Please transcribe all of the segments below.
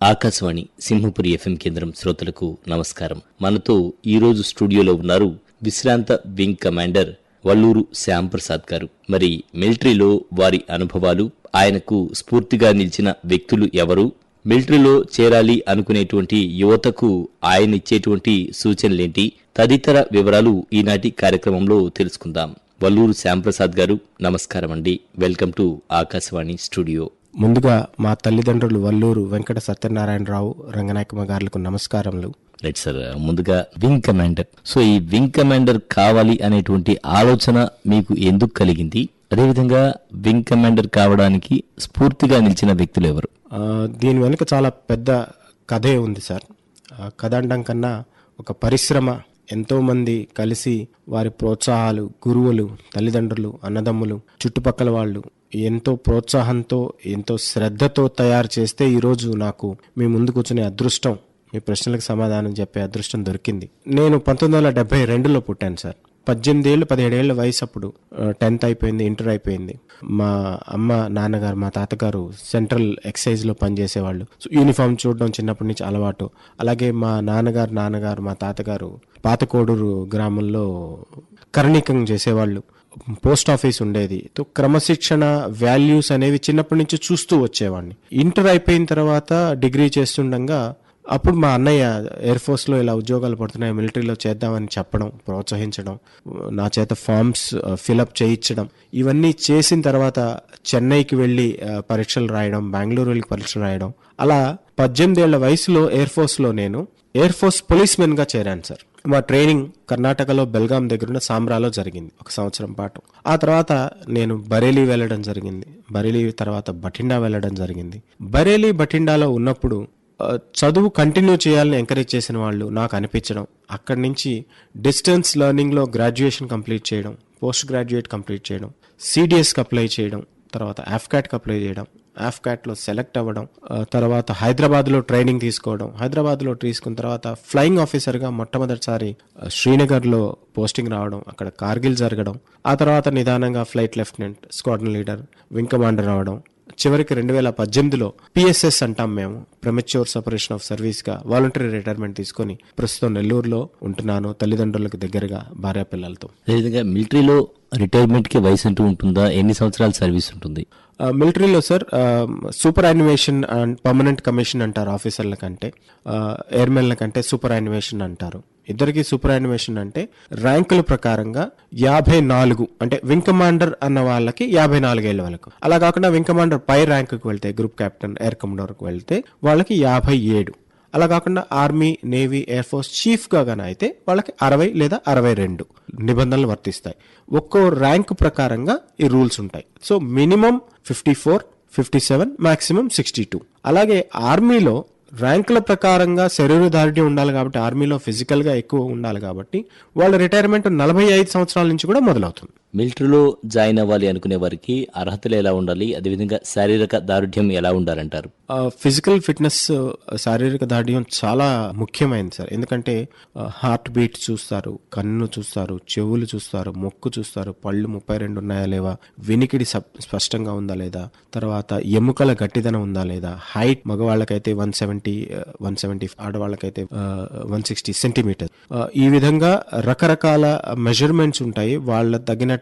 Akashvani Simhapuri FM కేంద్రం శ్రోతలకు నమస్కారం. మనతో ఈరోజు స్టూడియోలో ఉన్నారు విశ్రాంత వింగ్ కమాండర్ వల్లూరు శ్యాంప్రసాద్ గారు. మరి మిలిటరీలో వారి అనుభవాలు ఆయనకు స్ఫూర్తిగా నిలిచిన వ్యక్తులు ఎవరు? మిలిటరీలో చేరాలి అనుకునేటువంటి యువతకు ఆయన ఇచ్చేటువంటి సూచనలేంటి? తదితర వివరాలు ఈనాటి కార్యక్రమంలో తెలుసుకుందాం. వల్లూరు శ్యాంప్రసాద్ గారు నమస్కారం అండి వెల్కమ్ టు ఆకాశవాణి స్టూడియో. ముందుగా మా తల్లిదండ్రులు వల్లూరు వెంకట సత్యనారాయణరావు రంగనాయకమ్మ గారులకు నమస్కారములు. రైట్ సార్ ముందుగా వింగ్ కమాండర్. సో ఈ వింగ్ కమాండర్ కావాలి అనేటువంటి ఆలోచన మీకు ఎందుకు కలిగింది? అదేవిధంగా వింగ్ కమాండర్ కావడానికి స్ఫూర్తిగా నిలిచిన వ్యక్తులు ఎవరు? దీని వెనుక చాలా పెద్ద కథే ఉంది సార్. కథ అనడం కన్నా ఒక పరిశ్రమ ఎంతో మంది కలిసి వారి ప్రోత్సాహాలు గురువులు తల్లిదండ్రులు అన్నదమ్ములు చుట్టుపక్కల వాళ్ళు ఎంతో ప్రోత్సాహంతో ఎంతో శ్రద్ధతో తయారు చేస్తే ఈరోజు నాకు మీ ముందు కూర్చునే అదృష్టం మీ ప్రశ్నలకు సమాధానం చెప్పే అదృష్టం దొరికింది. నేను పంతొమ్మిది వందల డెబ్బై రెండులో పుట్టాను సార్. పద్దెనిమిది ఏళ్ళు పదిహేడేళ్ళ వయసు అప్పుడు టెన్త్ అయిపోయింది ఇంటర్ అయిపోయింది. మా అమ్మ నాన్నగారు మా తాతగారు సెంట్రల్ ఎక్సైజ్లో పనిచేసేవాళ్ళు. యూనిఫామ్ చూడడం చిన్నప్పటి నుంచి అలవాటు. అలాగే మా నాన్నగారు నాన్నగారు మా తాతగారు పాతకోడూరు గ్రామంలో కరణీకం చేసేవాళ్ళు. పోస్ట్ ఆఫీస్ ఉండేది. తో క్రమశిక్షణ వాల్యూస్ అనేవి చిన్నప్పటి నుంచి చూస్తూ వచ్చేవాడిని. ఇంటర్ అయిపోయిన తర్వాత డిగ్రీ చేస్తుండగా అప్పుడు మా అన్నయ్య ఎయిర్ ఫోర్స్లో ఇలా ఉద్యోగాలు పడుతున్నాయి మిలిటరీలో చేద్దామని చెప్పడం ప్రోత్సహించడం నా చేత ఫామ్స్ ఫిలప్ చేయించడం ఇవన్నీ చేసిన తర్వాత చెన్నైకి వెళ్ళి పరీక్షలు రాయడం బెంగళూరు వెళ్ళి పరీక్షలు రాయడం. అలా పద్దెనిమిది ఏళ్ళ వయసులో ఎయిర్ ఫోర్స్లో నేను ఎయిర్ ఫోర్స్ పోలీస్మెన్గా చేరాను సార్. మా ట్రైనింగ్ కర్ణాటకలో బెల్గాం దగ్గరున్న సాంబ్రాలో జరిగింది ఒక సంవత్సరం పాటు. ఆ తర్వాత నేను బరేలీ వెళ్ళడం జరిగింది. బరేలీ తర్వాత బఠిండా వెళ్ళడం జరిగింది. బరేలీ బఠిండాలో ఉన్నప్పుడు చదువు కంటిన్యూ చేయాలని ఎంకరేజ్ చేసిన వాళ్ళు నాకు అనిపించడం అక్కడి నుంచి డిస్టెన్స్ లెర్నింగ్లో గ్రాడ్యుయేషన్ కంప్లీట్ చేయడం పోస్ట్ గ్రాడ్యుయేట్ కంప్లీట్ చేయడం సిడిఎస్కి అప్లై చేయడం తర్వాత ఆఫ్కాట్కి అప్లై చేయడం ఆఫ్కాట్లో సెలెక్ట్ అవ్వడం తర్వాత హైదరాబాద్లో ట్రైనింగ్ తీసుకోవడం హైదరాబాద్లో తీసుకున్న తర్వాత ఫ్లయింగ్ ఆఫీసర్గా మొట్టమొదటిసారి శ్రీనగర్లో పోస్టింగ్ రావడం అక్కడ కార్గిల్ జరగడం ఆ తర్వాత నిదానంగా flight lieutenant squadron leader wing commander అవడం చివరికి రెండు వేల పద్దెనిమిదిలో పిఎస్ఎస్ అంటాం మేము ప్రమెచ్యూర్ సపరేషన్ ఆఫ్ సర్వీస్గా వాలంటరీ రిటైర్మెంట్ తీసుకొని ప్రస్తుతం నెల్లూరులో ఉంటున్నాను తల్లిదండ్రులకు దగ్గరగా భార్య పిల్లలతో అదేవిధంగా మిలిటరీలో రిటైర్మెంట్కి వయసు అంటూ ఉంటుందా? ఎన్ని సంవత్సరాల సర్వీస్ ఉంటుంది? మిలిటరీలో sir superannuation and permanent commission అంటారు ఆఫీసర్ల కంటే ఎయిర్మెన్ల కంటే సూపర్ యానిమేషన్ అంటారు. ఇద్దరికి సూపర్ యానిమేషన్ అంటే ర్యాంకుల ప్రకారంగా యాభై నాలుగు అంటే వింగ్ కమాండర్ అన్న వాళ్ళకి యాభై నాలుగేళ్ళ వరకు. అలా కాకుండా వింగ్ కమాండర్ పై ర్యాంకుకి వెళ్తే గ్రూప్ కెప్టెన్ ఎయిర్ కమాండర్కి వెళ్తే వాళ్ళకి యాభై ఏడు. అలా కాకుండా ఆర్మీ నేవీ ఎయిర్ ఫోర్స్ చీఫ్గా గాన అయితే వాళ్ళకి అరవై లేదా అరవై రెండు నిబంధనలు వర్తిస్తాయి. ఒక్కో ర్యాంక్ ప్రకారంగా ఈ రూల్స్ ఉంటాయి. So minimum fifty four fifty seven maximum sixty two. అలాగే ఆర్మీలో ర్యాంకుల ప్రకారంగా శరీర ఉండాలి కాబట్టి ఆర్మీలో ఫిజికల్గా ఎక్కువ ఉండాలి కాబట్టి వాళ్ళ రిటైర్మెంట్ నలభై ఐదు సంవత్సరాల నుంచి కూడా మొదలవుతుంది. మిలిటరీలో జాయిన్ అవ్వాలి అనుకునే వారికి అర్హతలు ఎలా ఉండాలి? అదేవిధంగా శారీరక దారుఢ్యం ఎలా ఉండాలంటారు? ఫిజికల్ ఫిట్నెస్ శారీరక దారుఢ్యం చాలా ముఖ్యమైనది సార్. ఎందుకంటే హార్ట్ బీట్ చూస్తారు కన్ను చూస్తారు చెవులు చూస్తారు మొక్కు చూస్తారు పళ్ళు ముప్పై రెండు ఉన్నాయా లేవా వినికిడి స్పష్టంగా ఉందా లేదా తర్వాత ఎముకల గట్టిదనం ఉందా లేదా హైట్ మగవాళ్ళకైతే వన్ సెవెంటీ వన్ సెవెంటీ ఆడవాళ్ళకైతే వన్ సిక్స్టీ సెంటీమీటర్. ఈ విధంగా రకరకాల మెజర్మెంట్స్ ఉంటాయి. వాళ్ళ తగిన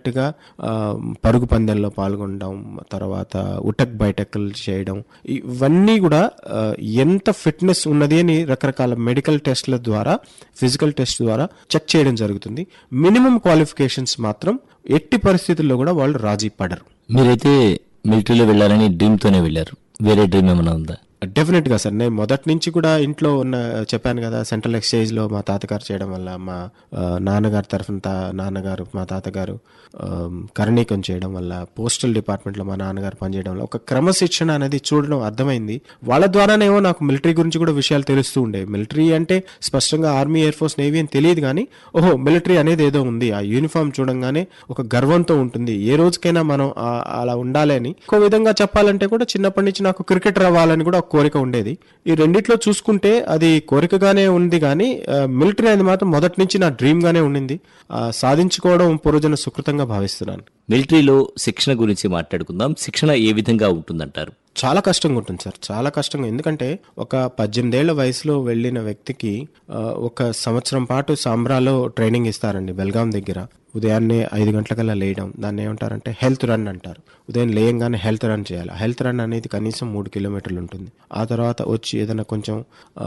ఆ, పరుగు పందెంలో పాల్గొనడం తర్వాత ఉటక్ బైటకల్ చేయడం ఇవన్నీ కూడా ఎంత ఫిట్నెస్ ఉన్నది అని రకరకాల మెడికల్ టెస్ట్ల ద్వారా ఫిజికల్ టెస్ట్ ద్వారా చెక్ చేయడం జరుగుతుంది. మినిమం క్వాలిఫికేషన్స్ మాత్రం ఎట్టి పరిస్థితుల్లో కూడా వాళ్ళు రాజీ పడరు. మీరైతే మిలిటరీలో వెళ్ళాలని డ్రీమ్తోనే వెళ్ళారు. వేరే డ్రీమ్ ఏమైనా ఉందా? డెఫినెట్గా సార్. నేను మొదటి నుంచి కూడా ఇంట్లో ఉన్న చెప్పాను కదా సెంట్రల్ ఎక్స్చేంజ్లో మా తాతగారు చేయడం వల్ల మా నాన్నగారి తరఫున తా నాన్నగారు మా తాతగారు కరణీకం చేయడం వల్ల పోస్టల్ డిపార్ట్మెంట్లో మా నాన్నగారు పనిచేయడం వల్ల ఒక క్రమశిక్షణ అనేది చూడడం అర్థమైంది. వాళ్ళ ద్వారానేమో నాకు మిలిటరీ గురించి కూడా విషయాలు తెలుస్తూ ఉండే. మిలిటరీ అంటే స్పష్టంగా ఆర్మీ ఎయిర్ ఫోర్స్ నేవీ అని తెలియదు కానీ ఓహో మిలిటరీ అనేది ఏదో ఉంది. ఆ యూనిఫామ్ చూడంగానే ఒక గర్వంతో ఉంటుంది. ఏ రోజుకైనా మనం అలా ఉండాలి అని. ఒక విధంగా చెప్పాలంటే కూడా చిన్నప్పటి నుంచి నాకు క్రికెటర్ అవ్వాలని కూడా కోరిక ఉండేది. ఈ రెండిట్లో చూసుకుంటే అది కోరికగానే ఉంది కానీ మిలిటరీ అనేది మాత్రం మొదటి నుంచి నా డ్రీమ్ గానే ఉండింది. సాధించుకోవడం పూర్వజన సుకృతంగా భావిస్తున్నాను. మిలిటరీలో శిక్షణ గురించి మాట్లాడుకుందాం. శిక్షణ ఏ విధంగా ఉంటుందంటారు? చాలా కష్టంగా ఉంటుంది సార్. చాలా కష్టంగా ఎందుకంటే ఒక పద్దెనిమిదేళ్ళ వయసులో వెళ్ళిన వ్యక్తికి ఒక సంవత్సరం పాటు సాంబ్రాలో ట్రైనింగ్ ఇస్తారండి బెల్గాం దగ్గర. ఉదయాన్నే ఐదు గంటలకల్లా లేయడం. దాన్ని ఏమంటారంటే హెల్త్ రన్ అంటారు. ఉదయం లేయంగానే హెల్త్ రన్ చేయాలి. హెల్త్ రన్ అనేది కనీసం మూడు కిలోమీటర్లు ఉంటుంది. ఆ తర్వాత వచ్చి ఏదైనా కొంచెం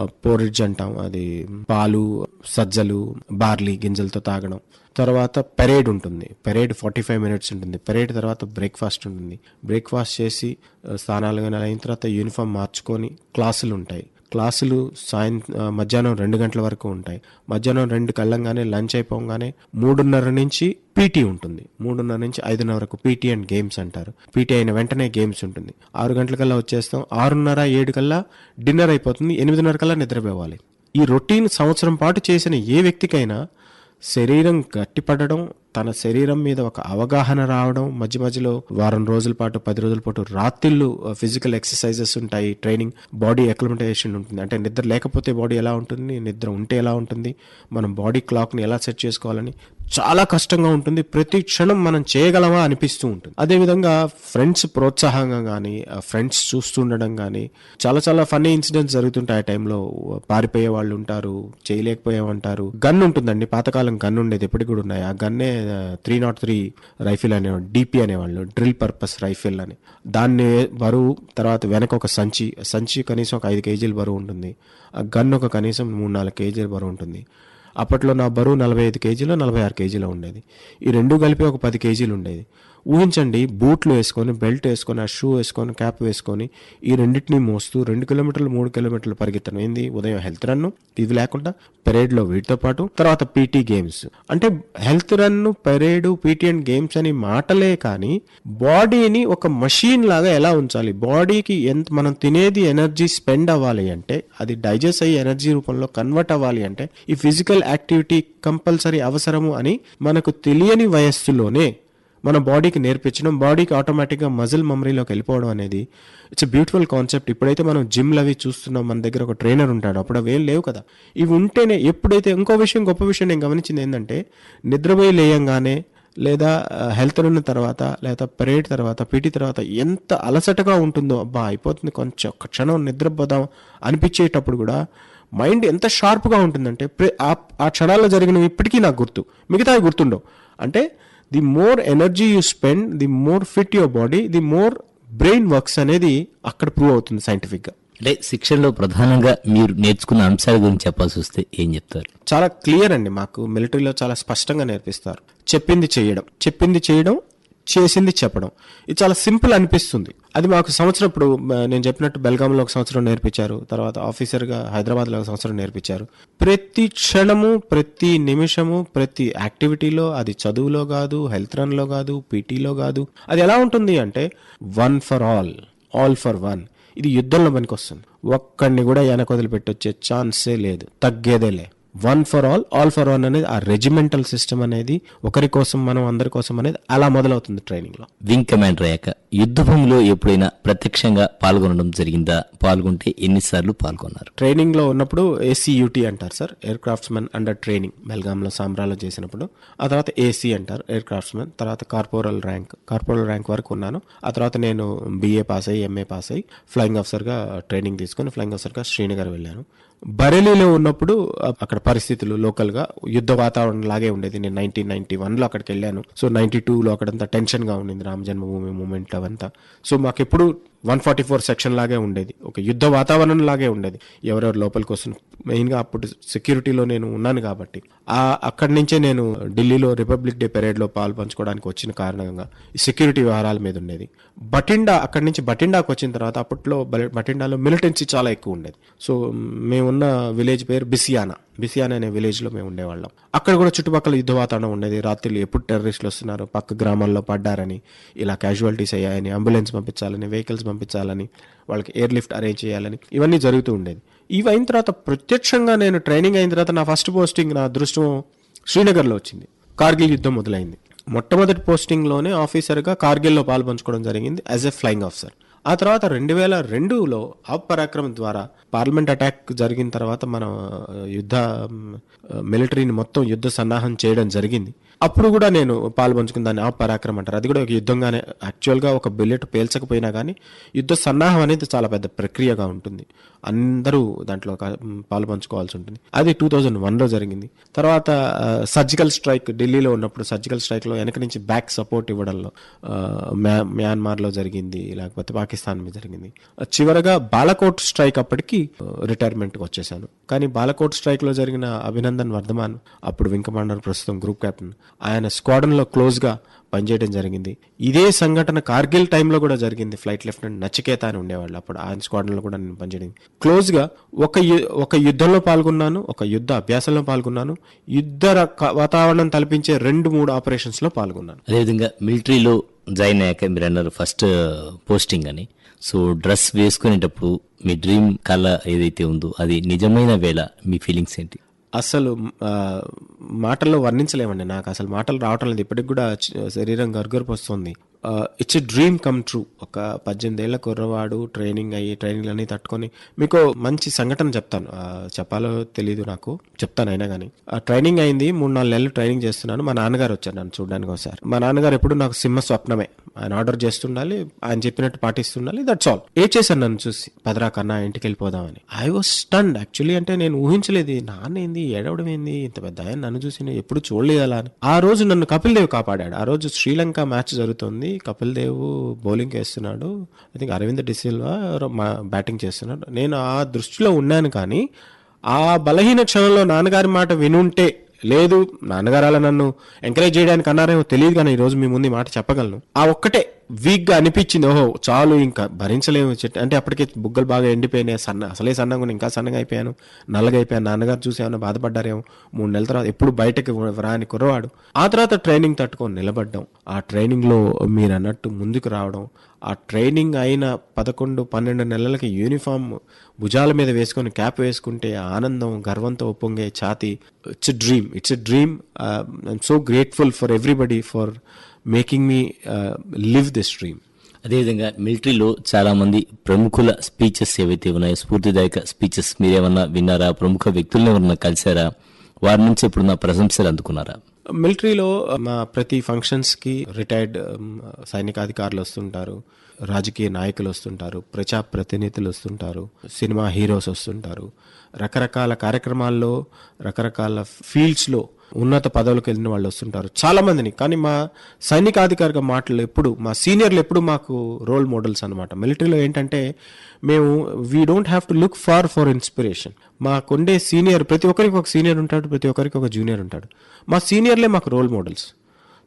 పోరిడ్జ్ అంటాం. అది పాలు సజ్జలు బార్లీ గింజలతో తాగడం. తర్వాత పెరేడ్ ఉంటుంది. పెరేడ్ ఫార్టీ ఫైవ్ మినిట్స్ ఉంటుంది. పెరేడ్ తర్వాత బ్రేక్ఫాస్ట్ ఉంటుంది. బ్రేక్ఫాస్ట్ చేసి స్నానాలు కానీ అయిన తర్వాత యూనిఫామ్ మార్చుకొని క్లాసులు ఉంటాయి. క్లాసులు సాయం మధ్యాహ్నం రెండు గంటల వరకు ఉంటాయి. మధ్యాహ్నం రెండు కళ్ళంగానే లంచ్ అయిపోగానే మూడున్నర నుంచి పీటీ ఉంటుంది. మూడున్నర నుంచి ఐదున్నర వరకు పీటీ అండ్ గేమ్స్ అంటారు. పీటీ అయిన వెంటనే గేమ్స్ ఉంటుంది. ఆరు గంటలకల్లా వచ్చేస్తాం. ఆరున్నర ఏడు కల్లా డిన్నర్ అయిపోతుంది. ఎనిమిదిన్నర కల్లా నిద్రపోవాలి. ఈ రొటీన్ సంవత్సరం పాటు చేసిన ఏ వ్యక్తికైనా శరీరం గట్టిపడడం తన శరీరం మీద ఒక అవగాహన రావడం మధ్య మధ్యలో వారం రోజుల పాటు పది రోజుల పాటు రాత్రిళ్ళు ఫిజికల్ ఎక్సర్సైజెస్ ఉంటాయి ట్రైనింగ్ బాడీ అక్లమటైజేషన్ ఉంటుంది. అంటే నిద్ర లేకపోతే బాడీ ఎలా ఉంటుంది నిద్ర ఉంటే ఎలా ఉంటుంది మనం బాడీ క్లాక్ని ఎలా సెట్ చేసుకోవాలని చాలా కష్టంగా ఉంటుంది. ప్రతి క్షణం మనం చేయగలమా అనిపిస్తూ ఉంటుంది. అదేవిధంగా ఫ్రెండ్స్ ప్రోత్సాహంగా కానీ ఫ్రెండ్స్ చూస్తుండడం కానీ చాలా చాలా ఫన్నీ ఇన్సిడెంట్స్ జరుగుతుంటాయి ఆ టైంలో పారిపోయే వాళ్ళు ఉంటారు చేయలేకపోయామంటారు గన్ ఉంటుందండి పాతకాలం గన్ ఉండేది ఎప్పటికి కూడా ఉన్నాయి. ఆ గన్నే త్రీ నాట్ త్రీ రైఫిల్ అనేవాళ్ళు డిపి అనేవాళ్ళు డ్రిల్ పర్పస్ రైఫిల్ అని. దాన్ని బరువు తర్వాత వెనక ఒక సంచి సంచి కనీసం ఒక ఐదు కేజీల బరువు ఉంటుంది. ఆ గన్ ఒక కనీసం మూడు నాలుగు కేజీలు బరువు ఉంటుంది. అప్పట్లో నా బరువు నలభై ఐదు కేజీలో నలభై ఆరు కేజీలో ఉండేది. ఈ రెండు కలిపి ఒక పది కేజీలు ఉండేది. ఊహించండి బూట్లు వేసుకొని బెల్ట్ వేసుకొని ఆ షూ వేసుకొని క్యాప్ వేసుకొని ఈ రెండింటిని మోస్తూ రెండు కిలోమీటర్లు మూడు కిలోమీటర్లు పరిగెత్తడం. ఏంది? ఉదయం హెల్త్ రన్ను ఇది లేకుండా పెరేడ్లో వీటితో పాటు తర్వాత పీటీ గేమ్స్. అంటే health run parade PT and games అని మాటలే కానీ బాడీని ఒక మషీన్ లాగా ఎలా ఉంచాలి? బాడీకి ఎంత మనం తినేది ఎనర్జీ స్పెండ్ అవ్వాలి అంటే అది డైజెస్ట్ అయ్యి ఎనర్జీ రూపంలో కన్వర్ట్ అవ్వాలి అంటే ఈ ఫిజికల్ యాక్టివిటీ కంపల్సరీ అవసరము అని మనకు తెలియని వయస్సులోనే మన బాడీకి నేర్పించడం బాడీకి ఆటోమేటిక్గా మజిల్ మెమరీలోకి వెళ్ళిపోవడం అనేది ఇట్స్ బ్యూటిఫుల్ కాన్సెప్ట్ ఇప్పుడైతే మనం జిమ్లు అవి చూస్తున్నాం మన దగ్గర ఒక ట్రైనర్ ఉంటాడు. అప్పుడు అవి లేవు కదా. ఇవి ఉంటేనే ఎప్పుడైతే ఇంకో విషయం గొప్ప విషయం నేను గమనించింది ఏంటంటే నిద్రపోయి లేయంగానే లేదా హెల్త్ ఉన్న తర్వాత లేదా పరేడ్ తర్వాత పీటీ తర్వాత ఎంత అలసటగా ఉంటుందో అబ్బా అయిపోతుంది కొంచెం ఒక క్షణం నిద్రపోదాం అనిపించేటప్పుడు కూడా మైండ్ ఎంత షార్ప్గా ఉంటుందంటే ప్రే- ఆ ఆ క్షణాల్లో జరిగినవి ఇప్పటికీ నాకు గుర్తు. మిగతావి గుర్తుండవు. అంటే the more energy you spend the more fit your body the more brain works అనేది అక్కడ ప్రూవ్ అవుతుంది సైంటిఫిక్గా అంటే శిక్షణలో ప్రధానంగా మీరు నేర్చుకున్న అంశాల గురించి చెప్పాల్సి వస్తే ఏం చెప్తారు? చాలా క్లియర్ అండి మాకు మిలిటరీలో చాలా స్పష్టంగా నేర్పిస్తారు. చెప్పింది చేయడం. చెప్పింది చేయడం చేసింది చెప్పడం. ఇది చాలా సింపుల్ అనిపిస్తుంది. అది మాకు సంవత్సరం ఇప్పుడు నేను చెప్పినట్టు బెల్గాంలో ఒక సంవత్సరం నేర్పించారు. తర్వాత ఆఫీసర్గా హైదరాబాద్లో ఒక సంవత్సరం నేర్పించారు. ప్రతి క్షణము ప్రతి నిమిషము ప్రతి యాక్టివిటీలో అది చదువులో కాదు హెల్త్ రన్లో కాదు పీటీలో కాదు అది ఎలా ఉంటుంది అంటే one for all all for one. ఇది యుద్ధంలో పనికొస్తుంది. ఒక్కడిని కూడా వెనక వదిలిపెట్టొచ్చే ఛాన్సే లేదు. తగ్గేదేలే one for all all for one అనేది ఆ రెజిమెంటల్ సిస్టమ్ అనేది ఒకరి కోసం మనం అందరి కోసం అనేది అలా మొదలవుతుంది ట్రైనింగ్లో. వింగ్ కమాండర్ అయ్యాక యుద్ధభూమిలో ఎప్పుడైనా ప్రత్యక్షంగా పాల్గొనడం జరిగిందా? పాల్గొంటే ఎన్నిసార్లు పాల్గొన్నారు? ట్రైనింగ్లో ఉన్నప్పుడు ఏసీయూటీ అంటారు sir. Air craftsmen under training బెల్గాంలో సాంబ్రాలో చేసినప్పుడు. ఆ తర్వాత ఏసీ అంటారు. ఎయిర్ క్రాఫ్ట్స్మెన్ తర్వాత కార్పొరల్ ర్యాంక్ కార్పొరల్ ర్యాంక్ వరకు ఉన్నాను. ఆ తర్వాత నేను బీఏ పాస్ అయ్యి ఎంఏ పాస్ అయ్యి ఫ్లయింగ్ ఆఫీసర్గా ట్రైనింగ్ తీసుకొని ఫ్లయింగ్ ఆఫీసర్గా శ్రీనగర్ వెళ్ళాను. బరేలీలో ఉన్నప్పుడు అక్కడ పరిస్థితులు లోకల్గా యుద్ధ వాతావరణం లాగే ఉండేది. నేను నైన్టీన్ నైన్టీ వన్లో అక్కడికి వెళ్ళాను. సో నైన్టీ టూలో అక్కడంతా టెన్షన్గా ఉండింది. రామ జన్మభూమి మూమెంట్ అవంతా సో మాకెప్పుడు వన్ ఫార్టీ ఫోర్ సెక్షన్ లాగే ఉండేది. ఒక యుద్ధ వాతావరణం లాగే ఉండేది. ఎవరెవరు లోపలికి వస్తున్న మెయిన్గా అప్పుడు సెక్యూరిటీలో నేను ఉన్నాను కాబట్టి. ఆ అక్కడి నుంచే నేను ఢిల్లీలో రిపబ్లిక్ డే పెరేడ్లో పాలు పంచుకోవడానికి వచ్చిన కారణంగా ఈ సెక్యూరిటీ వ్యవహారాల మీద ఉండేది. బటిండా అక్కడి నుంచి బటిండాకు వచ్చిన తర్వాత అప్పట్లో బటిండాలో మిలిటెన్సీ చాలా ఎక్కువ ఉండేది. సో మేమున్న విలేజ్ పేరు బిసియానా. బిసియానా అనే విలేజ్లో మేము ఉండేవాళ్ళం. అక్కడ కూడా చుట్టుపక్కల యుద్ధ వాతావరణం ఉండేది. రాత్రులు ఎప్పుడు టెర్రరిస్టులు వస్తున్నారు పక్క గ్రామాల్లో పడ్డారని ఇలా క్యాజువాలిటీస్ అయ్యాయని అంబులెన్స్ పంపించాలని వెహికల్స్ పంపించాలని వాళ్ళకి ఎయిర్ లిఫ్ట్ అరేంజ్ చేయాలని ఇవన్నీ జరుగుతూ ఉండేది. ఇవి అయిన తర్వాత ప్రత్యక్షంగా నేను ట్రైనింగ్ అయిన తర్వాత నా ఫస్ట్ పోస్టింగ్ నా అదృష్టం శ్రీనగర్లో వచ్చింది. కార్గిల్ యుద్ధం మొదలైంది. మొట్టమొదటి పోస్టింగ్లోనే ఆఫీసర్గా కార్గిల్లో పాల్పంచుకోవడం జరిగింది యాజ్ ఎ ఫ్లయింగ్ ఆఫీసర్. ఆ తర్వాత రెండు వేల రెండులో ఆప్ పరాక్రమం ద్వారా పార్లమెంట్ అటాక్ జరిగిన తర్వాత మన యుద్ధ మిలిటరీని మొత్తం యుద్ధ సన్నాహం చేయడం జరిగింది. అప్పుడు కూడా నేను పాల్పంచుకున్న దాన్ని ఆప్ పరాక్రమం అంటారు. అది కూడా ఒక యుద్ధంగానే యాక్చువల్గా ఒక బుల్లెట్ పేల్చకపోయినా కానీ యుద్ధ సన్నాహం అనేది చాలా పెద్ద ప్రక్రియగా ఉంటుంది. అందరూ దాంట్లో ఒక, ఉంటుంది. అది టూ థౌజండ్ వన్లో జరిగింది. తర్వాత సర్జికల్ స్ట్రైక్ ఢిల్లీలో ఉన్నప్పుడు సర్జికల్ స్ట్రైక్లో వెనక నుంచి బ్యాక్ సపోర్ట్ ఇవ్వడంలో మ్యా- మ్యాన్మార్లో జరిగింది. లేకపోతే పాకిస్తాన్ మీద జరిగింది. చివరగా బాలకోట్ స్ట్రైక్ అప్పటికి రిటైర్మెంట్కి వచ్చేసాను కానీ బాలకోట్ స్ట్రైక్లో జరిగిన అభినందన్ వర్ధమాన్ అప్పుడు వింగ్ కమాండర్ ప్రస్తుతం గ్రూప్ కెప్టెన్ ఆయన స్క్వాడన్లో క్లోజ్గా పనిచేయడం జరిగింది. ఇదే సంఘటన కార్గిల్ టైంలో కూడా జరిగింది. ఫ్లైట్ లెఫ్టినెంట్ నచికేత అని ఉండేవాళ్ళు. అప్పుడు ఆయన స్క్వాడన్లో కూడా నేను పనిచేయడం. క్లోజ్గా ఒక ఒక యుద్ధంలో పాల్గొన్నాను ఒక యుద్ధ అభ్యాసంలో పాల్గొన్నాను యుద్ధ వాతావరణం తలపించే రెండు మూడు ఆపరేషన్స్లో పాల్గొన్నాను. అదేవిధంగా మిలిటరీలో జాయిన్ అయ్యాక మీరు అన్నారు ఫస్ట్ పోస్టింగ్ అని. సో డ్రెస్ వేసుకునేటప్పుడు మీ డ్రీమ్ కళ ఏదైతే ఉందో అది నిజమైన వేళ మీ ఫీలింగ్స్ ఏంటి? అసలు మాటల్లో వర్ణించలేమండి నాకు. అసలు మాటలు రావటం లేదు. ఇప్పటికి కూడా శరీరం గర్గర్పు వస్తుంది. It's a dream come true ఒక పద్దెనిమిదేళ్ళ కుర్రవాడు ట్రైనింగ్ అయ్యి ట్రైనింగ్ అన్ని తట్టుకొని మీకు మంచి సంఘటన చెప్తాను. చెప్పాలో తెలీదు నాకు. చెప్తాను అయినా కానీ ఆ ట్రైనింగ్ అయింది. మూడు నాలుగు నెలలు ట్రైనింగ్ చేస్తున్నాను. మా నాన్నగారు వచ్చారు నన్ను చూడడానికి ఒకసారి. మా నాన్నగారు ఎప్పుడు నాకు సింహ స్వప్నమే. ఆయన ఆర్డర్ చేస్తుండాలి ఆయన చెప్పినట్టు పాటిస్తుండాలి దట్స్ ఆల్ ఏ చేశాను నన్ను చూసి? పదరా కన్నా ఇంటికి వెళ్ళిపోదామని ఐ వాస్ స్టండ్ యాక్చువల్లీ అంటే నేను ఊహించలేదు. నాన్న ఏంది? ఏడవడం ఏంది? ఇంత పెద్ద ఆయన నన్ను చూసి నేను ఎప్పుడు చూడలేదు అలా అని. ఆ రోజు నన్ను కపిల్ దేవ్ కాపాడాడు. ఆ రోజు శ్రీలంక మ్యాచ్ జరుగుతుంది. కపిల్ దేవ్ బౌలింగ్ వేస్తున్నాడు. I think Aravind de Silva batting చేస్తున్నాడు. నేను ఆ దృష్టిలో ఉన్నాను కానీ ఆ బలహీన క్షణంలో నాన్నగారి మాట వినుంటే లేదు నాన్నగారు అలా నన్ను ఎంకరేజ్ చేయడానికి అన్నారేమో తెలియదు కానీ ఈ రోజు మీ ముందు మాట చెప్పగలను. ఆ ఒక్కటే వీక్గా అనిపించింది. ఓహో చాలు ఇంకా భరించలేము అంటే అప్పటికే బుగ్గలు బాగా ఎండిపోయినాయి. సన్న అసలే సన్నగా ఇంకా సన్నగా అయిపోయాను. నల్లగా అయిపోయాను నాన్నగారు చూసేమన్నా బాధపడ్డారేమో? మూడు నెలల తర్వాత ఎప్పుడు బయటకు రాని కుర్రవాడు. ఆ తర్వాత ట్రైనింగ్ తట్టుకొని నిలబడ్డం. ఆ ట్రైనింగ్లో మీరు అన్నట్టు ముందుకు రావడం ఆ ట్రైనింగ్ అయిన పదకొండు పన్నెండు నెలలకి యూనిఫామ్ భుజాల మీద వేసుకొని క్యాప్ వేసుకుంటే ఆనందం గర్వంతో ఒప్పొంగే ఛాతి. It's dream it's a dream I'm so grateful for everybody for making me live this dream అదేవిధంగా మిలిటరీలో చాలామంది ప్రముఖుల స్పీచెస్ ఏవైతే ఉన్నాయో స్ఫూర్తిదాయక స్పీచెస్ మీరేమన్నా విన్నారా? ప్రముఖ వ్యక్తులను ఎవరన్నా కలిసారా వారి నుంచి ఇప్పుడున్న ప్రశంసలు అందుకున్నారా? మిలిటరీలో మా ప్రతి ఫంక్షన్స్కి రిటైర్డ్ సైనికాధికారులు వస్తుంటారు. రాజకీయ నాయకులు వస్తుంటారు. ప్రజా ప్రతినిధులు వస్తుంటారు. సినిమా హీరోస్ వస్తుంటారు. రకరకాల కార్యక్రమాల్లో రకరకాల ఫీల్డ్స్లో ఉన్నత పదవులకు వెళ్ళిన వాళ్ళు వస్తుంటారు. చాలా మందిని కానీ మా సైనికాధికారిక మాటలు ఎప్పుడు మా సీనియర్లు ఎప్పుడు మాకు రోల్ మోడల్స్ అనమాట మిలిటరీలో ఏంటంటే మేము we don't have to look far for inspiration మాకుండే senior ప్రతి ఒక్కరికి ఒక సీనియర్ ఉంటాడు ప్రతి ఒక్కరికి ఒక జూనియర్ ఉంటాడు. మా సీనియర్లే మాకు రోల్ మోడల్స్.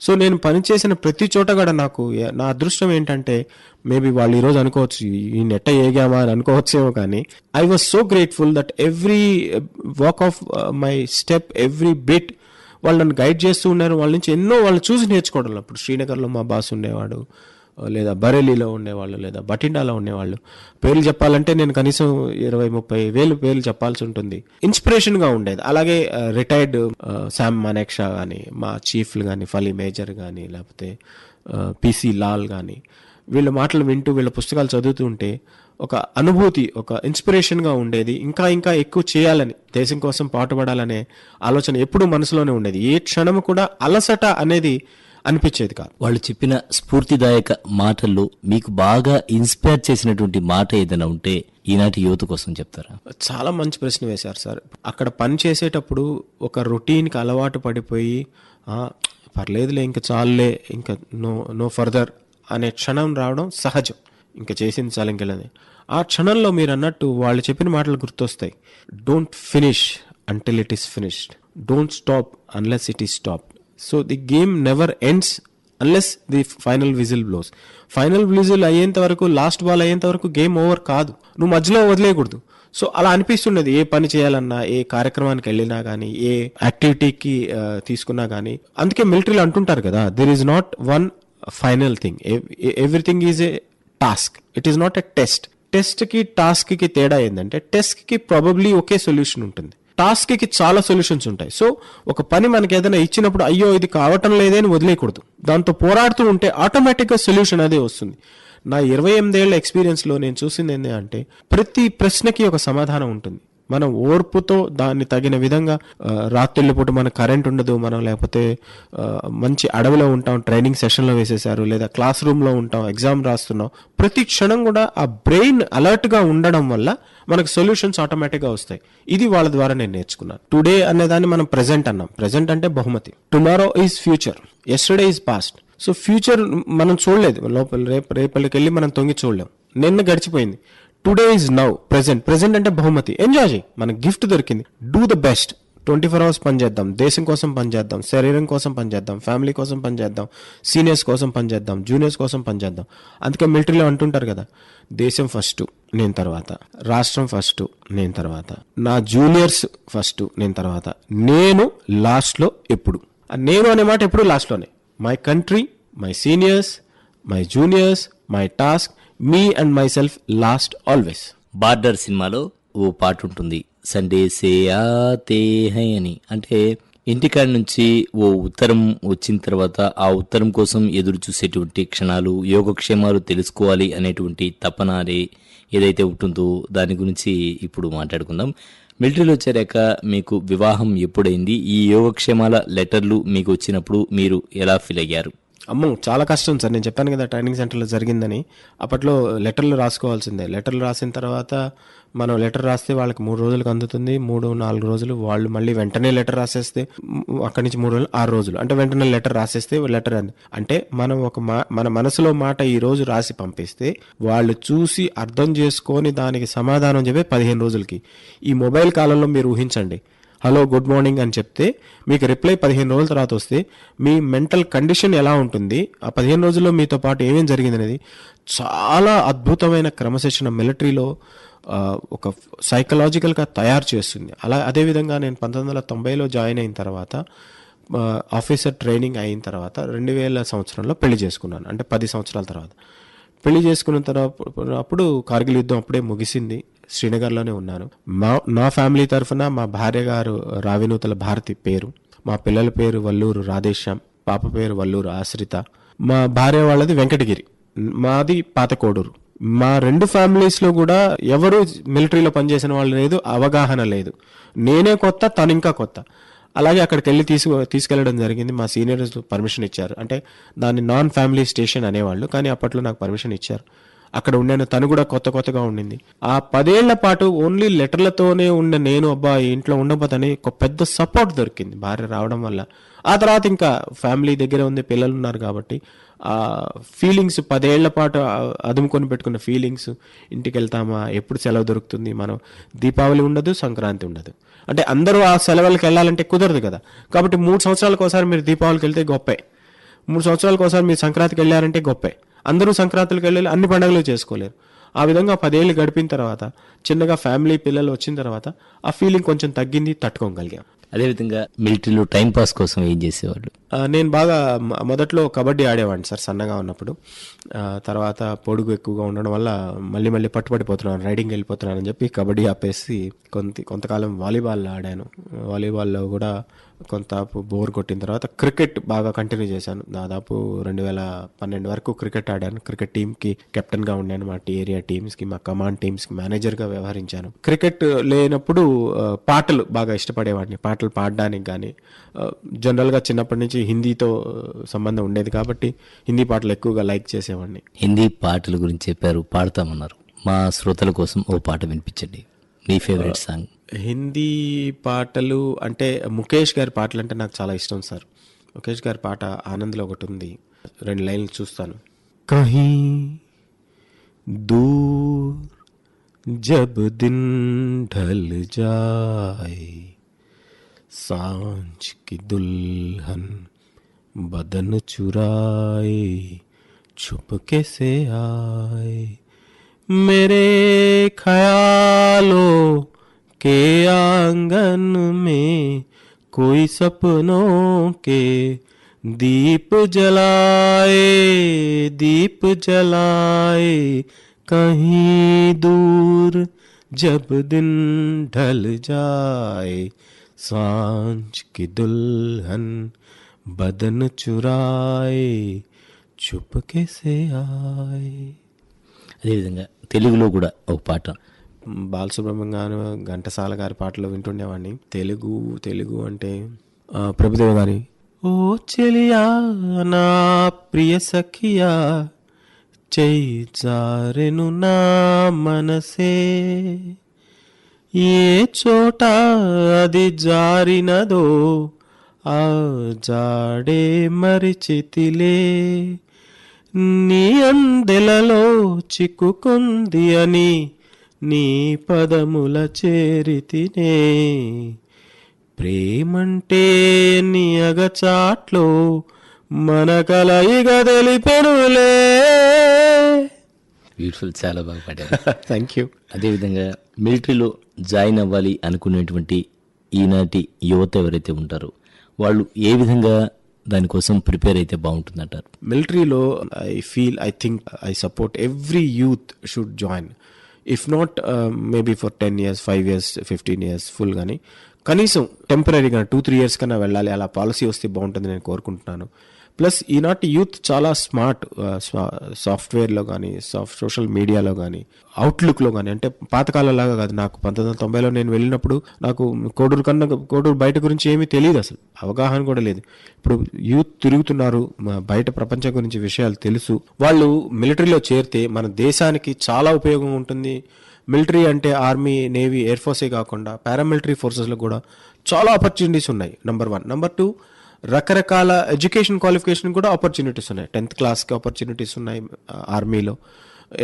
సో నేను పనిచేసిన ప్రతి చోట కూడా నాకు నా అదృష్టం ఏంటంటే మేబీ వాళ్ళు ఈరోజు అనుకోవచ్చు ఈ నెట్ట ఏగామా అని అనుకోవచ్చేమో కానీ I was so grateful that every walk of my step every bit వాళ్ళు నన్ను గైడ్ చేస్తూ ఉన్నారు. వాళ్ళ నుంచి ఎన్నో వాళ్ళు చూసి నేర్చుకోవడం అప్పుడు శ్రీనగర్లో మా బాస్ ఉండేవాడు. లేదా బరేలీలో ఉండేవాళ్ళు లేదా బటిండాలో ఉండేవాళ్ళు. పేర్లు చెప్పాలంటే నేను కనీసం ఇరవై ముప్పై వేలు పేర్లు చెప్పాల్సి ఉంటుంది. ఇన్స్పిరేషన్గా ఉండేది. అలాగే రిటైర్డ్ శామ్ మానేక్షా కానీ మా చీఫ్లు కానీ ఫలీ మేజర్ కానీ లేకపోతే పిసి లాల్ కానీ వీళ్ళ మాటలు వింటూ వీళ్ళ పుస్తకాలు చదువుతుంటే ఒక అనుభూతి ఒక ఇన్స్పిరేషన్గా ఉండేది. ఇంకా ఇంకా ఎక్కువ చేయాలని దేశం కోసం పాటుపడాలనే ఆలోచన ఎప్పుడూ మనసులోనే ఉండేది. ఏ క్షణము కూడా అలసట అనేది అనిపించేది కాదు. వాళ్ళు చెప్పిన స్ఫూర్తిదాయక మాటల్లో మీకు బాగా ఇన్స్పైర్ చేసినటువంటి మాట ఏదైనా ఉంటే ఈనాటి యువత కోసం చెప్తారా? చాలా మంచి ప్రశ్న వేశారు సార్. అక్కడ పని చేసేటప్పుడు ఒక రొటీన్కి అలవాటు పడిపోయి "ఆ, పర్లేదులే ఇంకా చాలులే ఇంకా నో నో ఫర్దర్ అనే క్షణం రావడం సహజం. ఇంకా చేసింది చాలా ఇంకెళ్ళని ఆ క్షణంలో మీరు అన్నట్టు వాళ్ళు చెప్పిన మాటలు గుర్తొస్తాయి. Don't finish until it is finished don't stop unless it is stop so the game never ends unless the final whistle blows final whistle అయ్యేంత వరకు లాస్ట్ బాల్ అయ్యేంత వరకు గేమ్ ఓవర్ కాదు. నువ్వు మధ్యలో వదిలేయకూడదు. సో అలా అనిపిస్తుండేది. ఏ పని చేయాలన్నా ఏ కార్యక్రమానికి వెళ్ళినా కానీ ఏ యాక్టివిటీకి తీసుకున్నా కానీ అందుకే మిలిటరీలో అంటుంటారు కదా there is not one final thing everything is a task it is not a test టెస్ట్కి టాస్క్కి తేడా ఏంటంటే టెస్ట్కి ప్రాబబ్లీ ఒకే సొల్యూషన్ ఉంటుంది. టాస్క్కి చాలా సొల్యూషన్స్ ఉంటాయి. సో ఒక పని మనకి ఏదైనా ఇచ్చినప్పుడు అయ్యో ఇది కావటం లేదే అని వదిలేయకూడదు. దాంతో పోరాడుతూ ఉంటే ఆటోమేటిక్గా సొల్యూషన్ అదే వస్తుంది. నా ఇరవై ఎనిమిదేళ్ళ ఎక్స్పీరియన్స్లో నేను చూసింది ఏంటి అంటే ప్రతి ప్రశ్నకి ఒక సమాధానం ఉంటుంది. మనం ఓర్పుతో దాన్ని తగిన విధంగా ఆ, రాత్రిళ్ళ పూట మన కరెంట్ ఉండదు మనం లేకపోతే మంచి అడవిలో ఉంటాం ట్రైనింగ్ సెషన్లో వేసేసారు లేదా క్లాస్ రూమ్లో ఉంటాం ఎగ్జామ్ రాస్తున్నాం ప్రతి క్షణం కూడా ఆ బ్రెయిన్ అలర్ట్గా ఉండడం వల్ల మనకు సొల్యూషన్స్ ఆటోమేటిక్గా వస్తాయి. ఇది వాళ్ళ ద్వారా నేను నేర్చుకున్నాను. టుడే అనేదాన్ని మనం ప్రెజెంట్ అన్నాం. ప్రెజెంట్ అంటే బహుమతి. Tomorrow is future. Yesterday is past. So future మనం చూడలేదు. లోపల రేపు రేపటికి వెళ్ళి మనం తొంగి చూడలేం. నిన్న గడిచిపోయింది. Today is now present present అంటే బహుమతి. ఎంజాయ్ చేయి. మనకు గిఫ్ట్ దొరికింది. Do the best twenty four hours పనిచేద్దాం దేశం కోసం పనిచేద్దాం శరీరం కోసం పనిచేద్దాం ఫ్యామిలీ కోసం పనిచేద్దాం సీనియర్స్ కోసం పనిచేద్దాం జూనియర్స్ కోసం పనిచేద్దాం అందుకే మిలిటరీలో అంటుంటారు కదా దేశం ఫస్ట్ నేను తర్వాత. రాష్ట్రం ఫస్ట్ నేను తర్వాత. నా జూనియర్స్ ఫస్ట్ నేను తర్వాత. నేను లాస్ట్లో ఎప్పుడు? నేను అనే మాట ఎప్పుడు లాస్ట్లోనే my country my seniors my juniors my task me and my self last always border సినిమాలో ఓ పాట ఉంటుంది. సండే సేయా తేహై అని. అంటే ఇంటికాడ నుంచి ఓ ఉత్తరం వచ్చిన తర్వాత ఆ ఉత్తరం కోసం ఎదురు చూసేటువంటి క్షణాలు యోగక్షేమాలు తెలుసుకోవాలి అనేటువంటి తపన ఏదైతే ఉంటుందో దాని గురించి ఇప్పుడు మాట్లాడుకుందాం. మిలిటరీలో చేరాక మీకు వివాహం ఎప్పుడైంది? ఈ యోగక్షేమాల లెటర్లు మీకు వచ్చినప్పుడు మీరు ఎలా ఫీల్ అయ్యారు? అమ్మో చాలా కష్టం సార్. నేను చెప్పాను కదా ట్రైనింగ్ సెంటర్లో జరిగిందని. అప్పట్లో లెటర్లు రాసుకోవాల్సిందే. లెటర్లు రాసిన తర్వాత మనం లెటర్ రాస్తే వాళ్ళకి మూడు రోజులకు అందుతుంది. మూడు నాలుగు రోజులు వాళ్ళు మళ్ళీ వెంటనే లెటర్ రాసేస్తే అక్కడి నుంచి మూడు రోజులు ఆరు రోజులు. అంటే వెంటనే లెటర్ రాసేస్తే లెటర్ అంది. అంటే మనం ఒక మా మన మనసులో మాట ఈ రోజు రాసి పంపిస్తే వాళ్ళు చూసి అర్థం చేసుకొని దానికి సమాధానం చెప్పే పదిహేను రోజులకి. ఈ మొబైల్ కాలంలో మీరు ఊహించండి. హలో గుడ్ మార్నింగ్ అని చెప్తే మీకు రిప్లై పదిహేను రోజుల తర్వాత వస్తే మీ మెంటల్ కండిషన్ ఎలా ఉంటుంది? ఆ పదిహేను రోజుల్లో మీతో పాటు ఏమేం జరిగింది అనేది చాలా అద్భుతమైన క్రమశిక్షణ మిలిటరీలో ఒక సైకలాజికల్గా తయారు చేస్తుంది. అలా అదేవిధంగా నేను పంతొమ్మిది వందల తొంభైలో జాయిన్ అయిన తర్వాత ఆఫీసర్ ట్రైనింగ్ అయిన తర్వాత రెండు వేల సంవత్సరంలో పెళ్ళి చేసుకున్నాను. అంటే పది సంవత్సరాల తర్వాత. పెళ్ళి చేసుకున్న తర్వాత అప్పుడు కార్గిల్ యుద్ధం అప్పుడే ముగిసింది. శ్రీనగర్లోనే ఉన్నాను. మా నా ఫ్యామిలీ తరఫున మా భార్య గారు రావినూతల భారతి పేరు. మా పిల్లల పేరు వల్లూరు రాధేశ్యామ్ పాప పేరు వల్లూరు ఆశ్రిత. మా భార్య వాళ్ళది వెంకటగిరి. మాది పాతకోడూరు. మా రెండు ఫ్యామిలీస్లో కూడా ఎవరు మిలిటరీలో పనిచేసిన వాళ్ళు లేదు అవగాహన లేదు. నేనే కొత్త తను ఇంకా కొత్త. అలాగే అక్కడికి వెళ్ళి తీసుకు తీసుకెళ్ళడం జరిగింది. మా సీనియర్స్ పర్మిషన్ ఇచ్చారు. అంటే దాన్ని నాన్ ఫ్యామిలీ స్టేషన్ అనేవాళ్ళు కానీ అప్పట్లో నాకు పర్మిషన్ ఇచ్చారు. అక్కడ ఉండాను. తను కూడా కొత్త కొత్తగా ఉండింది. ఆ పదేళ్ళ పాటు ఓన్లీ లెటర్లతోనే ఉన్న నేను అబ్బా ఇంట్లో ఉండబోతని ఒక పెద్ద సపోర్ట్ దొరికింది భార్య రావడం వల్ల. ఆ తర్వాత ఇంకా ఫ్యామిలీ దగ్గర ఉంది పిల్లలు ఉన్నారు కాబట్టి ఆ ఫీలింగ్స్ పదేళ్ళ పాటు అదుముకొని పెట్టుకున్న ఫీలింగ్స్ ఇంటికి వెళ్తామా ఎప్పుడు సెలవు దొరుకుతుంది మనం దీపావళి ఉండదు సంక్రాంతి ఉండదు. అంటే అందరూ ఆ సెలవులకు వెళ్ళాలంటే కుదరదు కదా. కాబట్టి మూడు సంవత్సరాలకు ఒకసారి మీరు దీపావళికి వెళ్తే గొప్పే. మూడు సంవత్సరాలకు ఒకసారి మీరు సంక్రాంతికి వెళ్ళారంటే గొప్పే. అందరూ సంక్రాంతులకు వెళ్ళి అన్ని పండుగలు చేసుకోలేరు. ఆ విధంగా పదేళ్ళు గడిపిన తర్వాత చిన్నగా ఫ్యామిలీ పిల్లలు వచ్చిన తర్వాత ఆ ఫీలింగ్ కొంచెం తగ్గింది తట్టుకోగలిగాం. అదేవిధంగా మిలిటరీలో టైం పాస్ కోసం ఏం చేసేవాళ్ళు? నేను బాగా మొదట్లో కబడ్డీ ఆడేవాడిని సార్ సన్నగా ఉన్నప్పుడు. తర్వాత పొడుగు ఎక్కువగా ఉండడం వల్ల మళ్ళీ మళ్ళీ పట్టుపడిపోతున్నాను రైడింగ్ వెళ్ళిపోతున్నాను అని చెప్పి కబడ్డీ ఆపేసి కొంత కొంతకాలం వాలీబాల్ ఆడాను. వాలీబాల్లో కూడా కొంత బోర్ కొట్టిన తర్వాత క్రికెట్ బాగా కంటిన్యూ చేశాను. దాదాపు రెండు వేల పన్నెండు వరకు క్రికెట్ ఆడాను. క్రికెట్ టీంకి కెప్టెన్గా ఉండాను. మా ఏరియా టీమ్స్కి మా కమాండ్ టీమ్స్కి మేనేజర్గా వ్యవహరించాను. క్రికెట్ లేనప్పుడు పాటలు బాగా ఇష్టపడేవాడిని. పాటలు పాడడానికి కానీ జనరల్గా చిన్నప్పటి నుంచి హిందీతో సంబంధం ఉండేది కాబట్టి హిందీ పాటలు ఎక్కువగా లైక్ చేసేవాడిని. హిందీ పాటల గురించి చెప్పారు పాడతామన్నారు. మా శ్రోతల కోసం ఓ పాట వినిపించండి. మీ ఫేవరెట్ సాంగ్ హిందీ పాటలు అంటే ముఖేష్ గారి పాటలు అంటే నాకు చాలా ఇష్టం సార్. ముఖేష్ గారి పాట ఆనంద్లో ఒకటి ఉంది. రెండు లైన్లు చూస్తాను. కహీ దూర్ జబ్ దిన్ ఢల్ జాయ్ సాంచ్కి దుల్హన్ బదన్ చురాయ్ చుప్ సే ఆయ్ మేరే ఖయాలో के आंगन में कोई सपनों के दीप जलाए दीप जलाए कहीं दूर जब दिन ढल जाए सांझ की दुल्हन बदन चुराए चुपके से आए అదేవిధంగా తెలుగులో కూడా ఒక పాట బాలసుబ్రహ్మణ్యం గారు ఘంటసాల గారి పాటలు వింటుండేవాడిని. తెలుగు తెలుగు అంటే ప్రభుదేవ గారి. ఓ చెలియా నా ప్రియ సఖియా చెయ్యి జారెను నా మనసే. ఏ చోట అది జారినదో ఆ జాడే మరిచితిలే. నీ అందెలలో చిక్కుకుంది అని నీ పదముల చేరితినే. ప్రేమంటే నీ అగచాట్లో మన కలయిగ తెలిపెనులే. బ్యూటిఫుల్ చాలా బాగా పాడారు. థ్యాంక్ యూ అదేవిధంగా మిలిటరీలో జాయిన్ అవ్వాలి అనుకునేటువంటి ఈనాటి యువత ఎవరైతే ఉంటారో వాళ్ళు ఏ విధంగా దానికోసం ప్రిపేర్ అయితే బాగుంటుందంటారు? మిలిటరీలో I feel I think I support every youth should join if not maybe for ten years five years fifteen years full కానీ కనీసం టెంపరీగా టూ త్రీ ఇయర్స్ కన్నా వెళ్ళాలి. అలా పాలసీ వస్తే బాగుంటుంది నేను కోరుకుంటున్నాను. ప్లస్ ఈనాటి యూత్ చాలా స్మార్ట్ సాఫ్ట్వేర్లో కానీ సాఫ్ట్ సోషల్ మీడియాలో కానీ అవుట్లుక్లో కానీ అంటే పాతకాలంలాగా కాదు. నాకు పంతొమ్మిది వందల తొంభైలో నేను వెళ్ళినప్పుడు నాకు కోడూరు కన్నా కోడూరు బయట గురించి ఏమీ తెలియదు అసలు. అవగాహన కూడా లేదు. ఇప్పుడు యూత్ తిరుగుతున్నారు బయట ప్రపంచం గురించి విషయాలు తెలుసు. వాళ్ళు మిలిటరీలో చేరితే మన దేశానికి చాలా ఉపయోగం ఉంటుంది. మిలిటరీ అంటే ఆర్మీ నేవీ ఎయిర్ ఫోర్సే కాకుండా పారామిలిటరీ ఫోర్సెస్లో కూడా చాలా ఆపర్చునిటీస్ ఉన్నాయి నెంబర్ వన్. నెంబర్ టూ రకరకాల ఎడ్యుకేషన్ క్వాలిఫికేషన్ కూడా ఆపర్చునిటీస్ ఉన్నాయి. టెన్త్ క్లాస్కి ఆపర్చునిటీస్ ఉన్నాయి ఆర్మీలో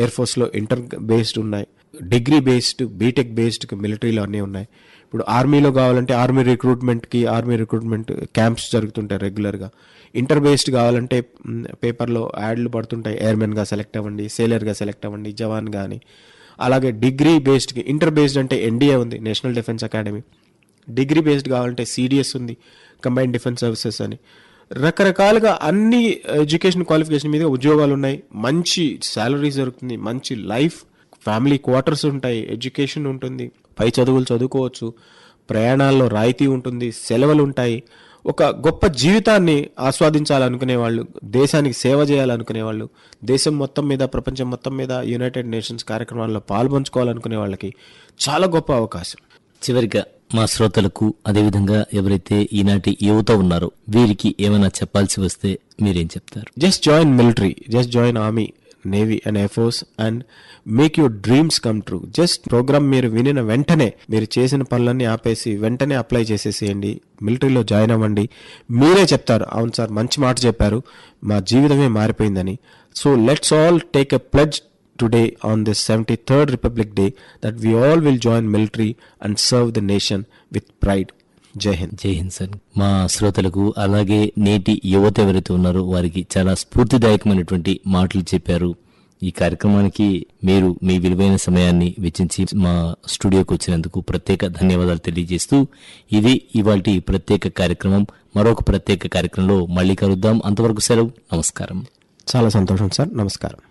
ఎయిర్ ఫోర్స్లో ఇంటర్ బేస్డ్ ఉన్నాయి. డిగ్రీ బేస్డ్ బీటెక్ బేస్డ్ మిలిటరీలో అన్నీ ఉన్నాయి. ఇప్పుడు ఆర్మీలో కావాలంటే ఆర్మీ రిక్రూట్మెంట్కి ఆర్మీ రిక్రూట్మెంట్ క్యాంప్స్ జరుగుతుంటాయి రెగ్యులర్గా ఇంటర్ బేస్డ్ కావాలంటే పేపర్లో యాడ్లు పడుతుంటాయి. ఎయిర్మెన్గా సెలెక్ట్ అవ్వండి సేలర్గా సెలెక్ట్ అవ్వండి జవాన్ కానీ అలాగే డిగ్రీ బేస్డ్కి ఇంటర్ బేస్డ్ అంటే ఎన్డీఏ ఉంది National Defence Academy degree based కావాలంటే సిడిఎస్ ఉంది. కంబైన్డ్ డిఫెన్స్ సర్వీసెస్ అని. రకరకాలుగా అన్ని ఎడ్యుకేషన్ క్వాలిఫికేషన్ మీద ఉద్యోగాలు ఉన్నాయి. మంచి శాలరీస్ దొరుకుతుంది. మంచి లైఫ్ ఫ్యామిలీ క్వార్టర్స్ ఉంటాయి. ఎడ్యుకేషన్ ఉంటుంది. పై చదువులు చదువుకోవచ్చు. ప్రయాణాల్లో రాయితీ ఉంటుంది. సెలవులు ఉంటాయి. ఒక గొప్ప జీవితాన్ని ఆస్వాదించాలనుకునే వాళ్ళు దేశానికి సేవ చేయాలనుకునే వాళ్ళు దేశం మొత్తం మీద ప్రపంచం మొత్తం మీద యునైటెడ్ నేషన్స్ కార్యక్రమాల్లో పాల్పంచుకోవాలనుకునే వాళ్ళకి చాలా గొప్ప అవకాశం. చివరిగా మా శ్రోతలకు అదేవిధంగా ఎవరైతే ఈనాటి యువత ఉన్నారో వీరికి ఏమైనా చెప్పాల్సి వస్తే మీరేం చెప్తారు? Just join military just join army navy and air force and make your dreams come true just programme మీరు వినిన వెంటనే మీరు చేసిన పనులన్నీ ఆపేసి వెంటనే అప్లై చేసేసేయండి. మిలిటరీలో జాయిన్ అవ్వండి. మీరే చెప్తారు అవును సార్ మంచి మాట చెప్పారు. మా జీవితమే మారిపోయిందని. So let's all take a pledge today on this 73rd Republic Day that we all will join military and serve the nation with pride. Jai Hind. జై హింద్ సార్ మా శ్రోతలకు అలాగే నేటి యువత ఎవరైతే ఉన్నారో వారికి చాలా స్ఫూర్తిదాయకమైనటువంటి మాటలు చెప్పారు. ఈ కార్యక్రమానికి మీరు మీ విలువైన సమయాన్ని వెచ్చించి మా స్టూడియోకి వచ్చినందుకు ప్రత్యేక ధన్యవాదాలు తెలియజేస్తూ ఇది ఇవాల్టి ప్రత్యేక కార్యక్రమం. మరొక ప్రత్యేక కార్యక్రమంలో మళ్ళీ కలుద్దాం. అంతవరకు సెలవు. నమస్కారం. చాలా సంతోషం సార్ నమస్కారం.